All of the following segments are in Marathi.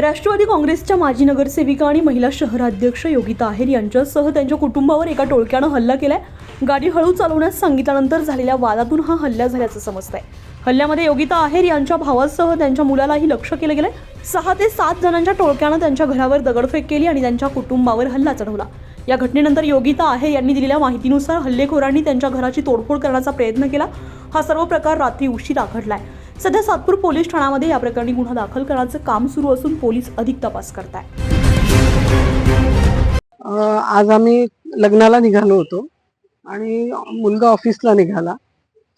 राष्ट्रवादी काँग्रेसच्या माजी नगरसेविका आणि महिला शहराध्यक्ष योगिता आहेर यांच्यासह त्यांच्या कुटुंबावर एका टोळक्यानं हल्ला केलाय. गाडी हळू चालवण्यास सांगितल्यानंतर झालेल्या वादातून हा हल्ला झाल्याचं समजतंय. हल्ल्यामध्ये योगिता आहेर यांच्या भावासह त्यांच्या मुलालाही लक्ष केलं गेलंय. सहा ते सात जणांच्या टोळक्यानं त्यांच्या घरावर दगडफेक केली आणि त्यांच्या कुटुंबावर हल्ला चढवला. या घटनेनंतर योगिता आहेर यांनी दिलेल्या माहितीनुसार हल्लेखोरांनी त्यांच्या घराची तोडफोड करण्याचा प्रयत्न केला. हा सर्व प्रकार रात्री उशिरा घडलाय. सध्या सातपूर पोलीस ठाण्यामध्ये या प्रकरणी गुन्हा दाखल करण्याचं काम सुरू असून पोलीस अधिक तपास करत आज आम्ही लग्नाला निघालो होतो आणि मुलगा ऑफिसला निघाला.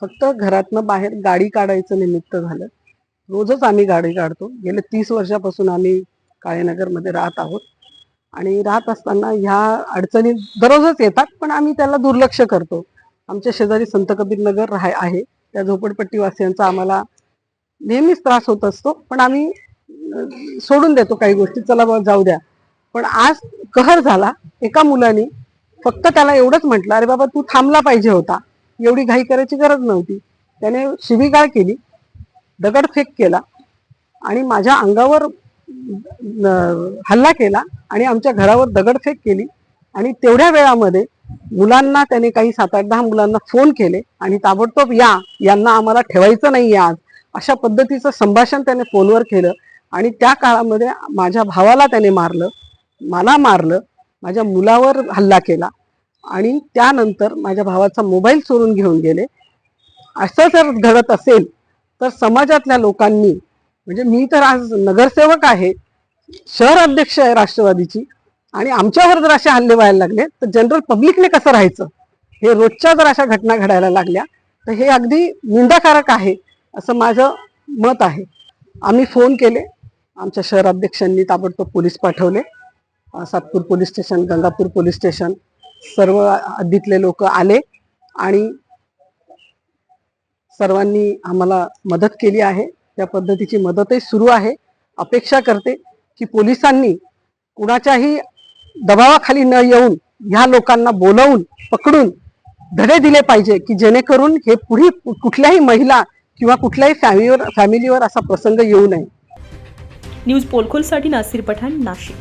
फक्त घरातनं बाहेर गाडी काढायचं निमित्त झालं. रोजच आम्ही गाडी काढतो. गेले तीस वर्षापासून आम्ही काळेनगरमध्ये राहत आहोत. आणि राहत असताना ह्या अडचणी दररोजच येतात पण आम्ही त्याला दुर्लक्ष करतो. आमच्या शेजारी संत कबीर नगर राह आहे. त्या झोपडपट्टीवासियांचा आम्हाला नेहमीच त्रास होत असतो पण आम्ही सोडून देतो काही गोष्टी चला जाऊ द्या. पण आज कहर झाला एका मुलाने फक्त त्याला एवढंच म्हटलं अरे बाबा तू थांबला पाहिजे होता. एवढी घाई करायची गरज नव्हती. त्याने शिबिगाळ केली दगडफेक केला आणि माझ्या अंगावर हल्ला केला आणि आमच्या घरावर दगडफेक केली आणि तेवढ्या वेळामध्ये मुलांना त्याने काही सात आठ दहा मुलांना फोन केले आणि ताबडतोब या यांना आम्हाला ठेवायचं नाही आज. अशा पद्धतीचं संभाषण त्याने फोनवर केलं आणि त्या काळामध्ये माझ्या भावाला त्याने मारलं मला मारलं माझ्या मुलावर हल्ला केला आणि त्यानंतर माझ्या भावाचा मोबाईल चोरून घेऊन गेले. असं जर घडत असेल तर समाजातल्या लोकांनी म्हणजे मी तर आज नगरसेवक आहे शहर अध्यक्ष आहे राष्ट्रवादीची आणि आमच्यावर जर असे हल्ले व्हायला लागले तर जनरल पब्लिकने कसं राहायचं? हे रोजच्या जर अशा घटना घडायला लागल्या तर हे अगदी निंदाकारक आहे. असं माझं मत आहे. आम्ही फोन केले. आमच्या शहर अध्यक्षांनी ताबडतोब पोलीस पाठवले. Satpur police station Gangapur police station सर्व हद्दीतले लोक आले आणि सर्वांनी आम्हाला मदत केली आहे त्या पद्धतीची मदतही सुरू आहे अपेक्षा करते की पोलिसांनी कुणाच्याही दबावाखाली न येऊन ह्या लोकांना बोलवून पकडून धडे दिले पाहिजे की जेणेकरून हे पुढे कुठल्याही महिला किंवा कुठल्याही फॅमिलीवर फॅमिलीवर असा प्रसंग येऊ नये. न्यूज पोलखोलसाठी नासिर पठाण नाशिक.